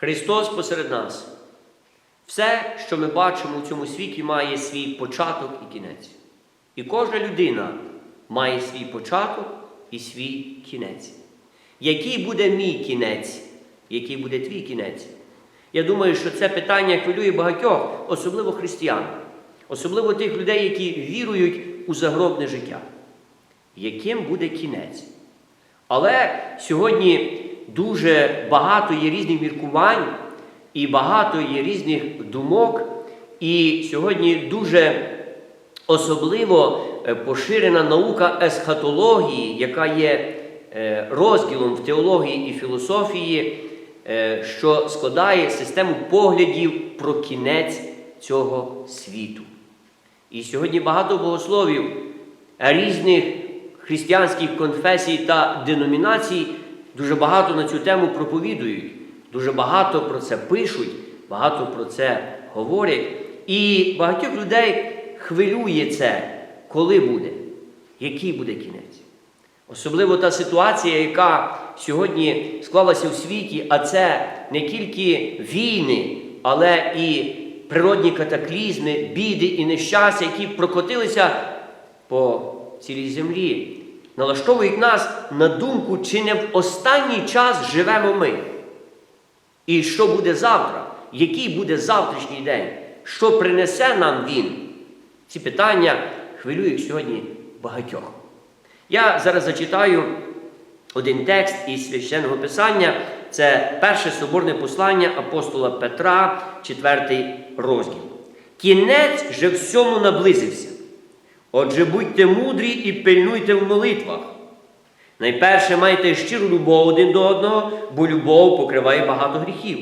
Христос посеред нас. Все, що ми бачимо у цьому світі, має свій початок і кінець. І кожна людина має свій початок і свій кінець. Який буде мій кінець? Який буде твій кінець? Я думаю, що це питання хвилює багатьох, особливо християн, особливо тих людей, які вірують у загробне життя. Яким буде кінець? Але сьогодні дуже багато є різних міркувань і багато є різних думок. І сьогодні дуже особливо е, поширена наука есхатології, яка є е, розділом в теології і філософії, е, що складає систему поглядів про кінець цього світу. І сьогодні багато богословів різних християнських конфесій та деномінацій дуже багато на цю тему проповідують, дуже багато про це пишуть, багато про це говорять. І багатьох людей хвилює це, коли буде, який буде кінець. Особливо та ситуація, яка сьогодні склалася в світі, а це не тільки війни, але і природні катаклізми, біди і нещастя, які прокотилися по цілій землі, налаштовують нас на думку, чи не в останній час живемо ми. І що буде завтра? Який буде завтрашній день? Що принесе нам він? Ці питання хвилюють сьогодні багатьох. Я зараз зачитаю один текст із священного писання. Це перше соборне послання апостола Петра, 4 розділ. Кінець же всьому наблизився. Отже, будьте мудрі і пильнуйте в молитвах. Найперше майте щиру любов один до одного, бо любов покриває багато гріхів.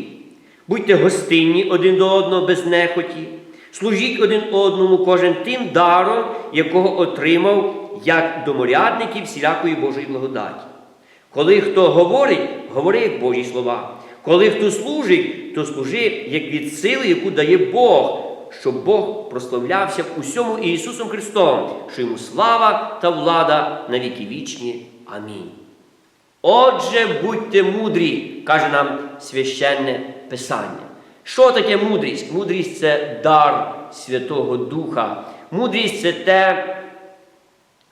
Будьте гостинні один до одного без нехоті. Служіть один одному кожен тим даром, якого отримав, як доморядники всілякої Божої благодаті. Коли хто говорить, говори Божі слова. Коли хто служить, то служи як від сили, яку дає Бог, щоб Бог прославлявся в усьому Ісусом Христом, що йому слава та влада на віки вічні. Амінь. Отже, будьте мудрі, каже нам священне Писання. Що таке мудрість? Мудрість це дар Святого Духа. Мудрість це те,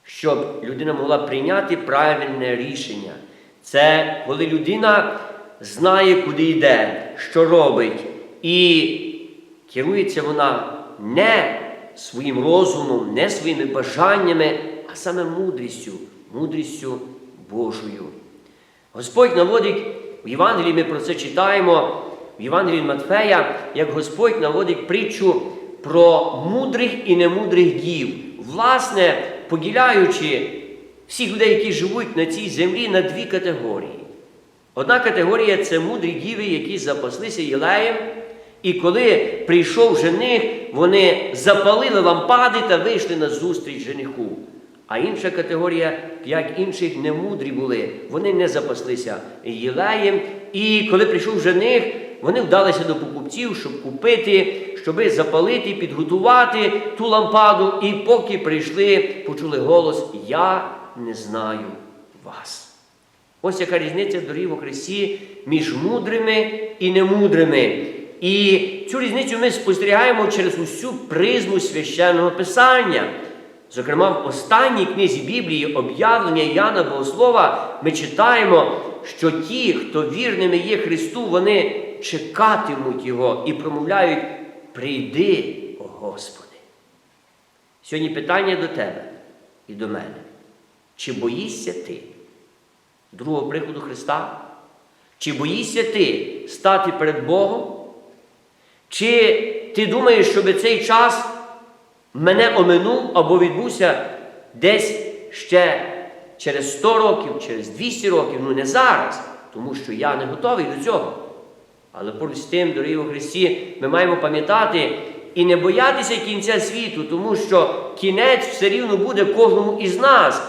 щоб людина могла прийняти правильне рішення. Це коли людина знає, куди йде, що робить, і керується вона не своїм розумом, не своїми бажаннями, а саме мудрістю, мудрістю Божою. Господь наводить в Євангелії, ми про це читаємо, в Євангелії Матфея, як Господь наводить притчу про мудрих і немудрих дів, власне, поділяючи всіх людей, які живуть на цій землі, на дві категорії. Одна категорія це мудрі діви, які запаслися єлеєм, і коли прийшов жених, вони запалили лампади та вийшли на зустріч жениху. А інша категорія, п'ять інших немудрі були. Вони не запаслися єлеєм. І коли прийшов жених, вони вдалися до покупців, щоб купити, щоби запалити, підготувати ту лампаду. І поки прийшли, почули голос: Я не знаю вас. Ось яка різниця дорів у Христі між мудрими і немудрими. І цю різницю ми спостерігаємо через усю призму священного Писання. Зокрема, в останній книзі Біблії, об'явлення Яна Богослова, ми читаємо, що ті, хто вірними є Христу, вони чекатимуть Його і промовляють: Прийди, о Господи. Сьогодні питання до тебе і до мене. Чи боїшся ти другого приходу Христа? Чи боїшся ти стати перед Богом? Чи ти думаєш, щоб цей час мене оминув або відбувся десь ще через 100 років, через 200 років, ну не зараз, тому що я не готовий до цього. Але поруч з тим, дорогі у Христі, ми маємо пам'ятати і не боятися кінця світу, тому що кінець все рівно буде кожному із нас.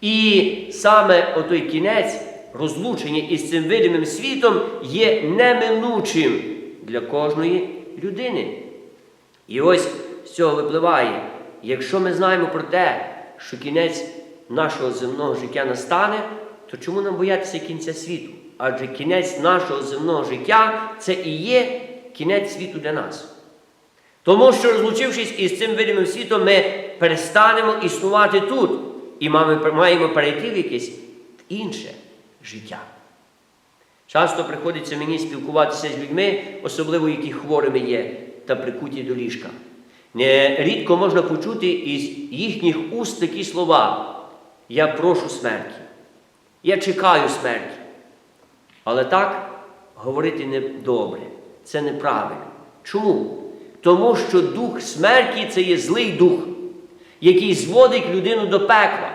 І саме отой кінець розлучення із цим видимим світом є неминучим для кожної людини. І ось з цього випливає, якщо ми знаємо про те, що кінець нашого земного життя настане, то чому нам боятися кінця світу? Адже кінець нашого земного життя це і є кінець світу для нас. Тому що, розлучившись із цим видимим світом, ми перестанемо існувати тут і маємо перейти в якесь інше життя. Часто приходиться мені спілкуватися з людьми, особливо які хворими є та прикуті до ліжка. Рідко можна почути із їхніх уст такі слова: Я прошу смерті, я чекаю смерті. Але так говорити не добре, це неправильно. Чому? Тому що дух смерті це є злий дух, який зводить людину до пекла.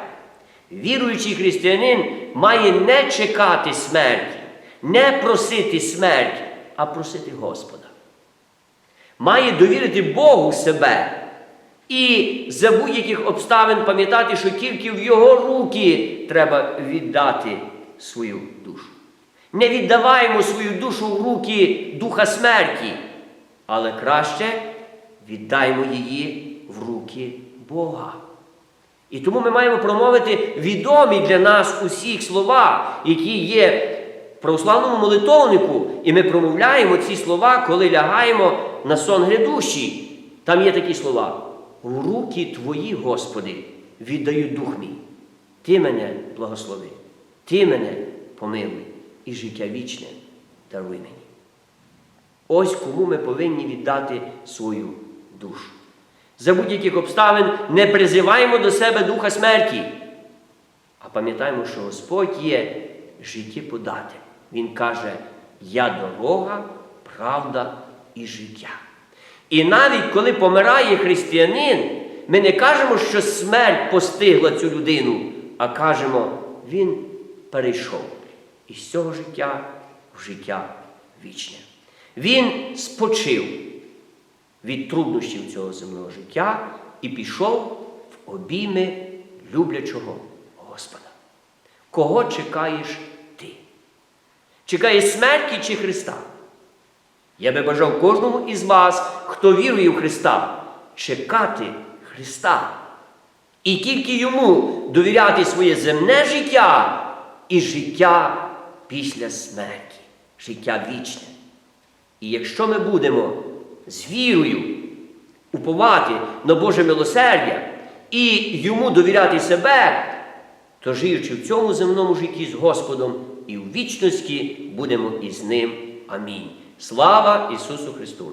Віруючий християнин має не чекати смерті, не просити смерті, а просити Господа. Має довірити Богу себе і за будь-яких обставин пам'ятати, що тільки в Його руки треба віддати свою душу. Не віддаваємо свою душу в руки духа смерті, але краще віддаємо її в руки Бога. І тому ми маємо промовити відомі для нас усіх слова, які є православному молитовнику, і ми промовляємо ці слова, коли лягаємо на сон грядущий. Там є такі слова. В руки Твої, Господи, віддаю дух мій. Ти мене благослови, Ти мене помилуй і життя вічне даруй мені. Ось кому ми повинні віддати свою душу. За будь-яких обставин не призиваємо до себе духа смерті, а пам'ятаємо, що Господь є життєподатель. Він каже, я дорога, правда і життя. І навіть коли помирає християнин, ми не кажемо, що смерть постигла цю людину, а кажемо, він перейшов із цього життя в життя вічне. Він спочив від труднощів цього земного життя і пішов в обійми люблячого Господа. Кого чекаєш ти? Чекаєш смерті чи Христа? Я би бажав кожному із вас, хто вірує в Христа, чекати Христа. І тільки йому довіряти своє земне життя і життя після смерті, життя вічне. І якщо ми будемо з вірою уповати на Боже милосердя і йому довіряти себе, то живучи в цьому земному житті з Господом і в вічності будемо із Ним. Амінь. Слава Ісусу Христу!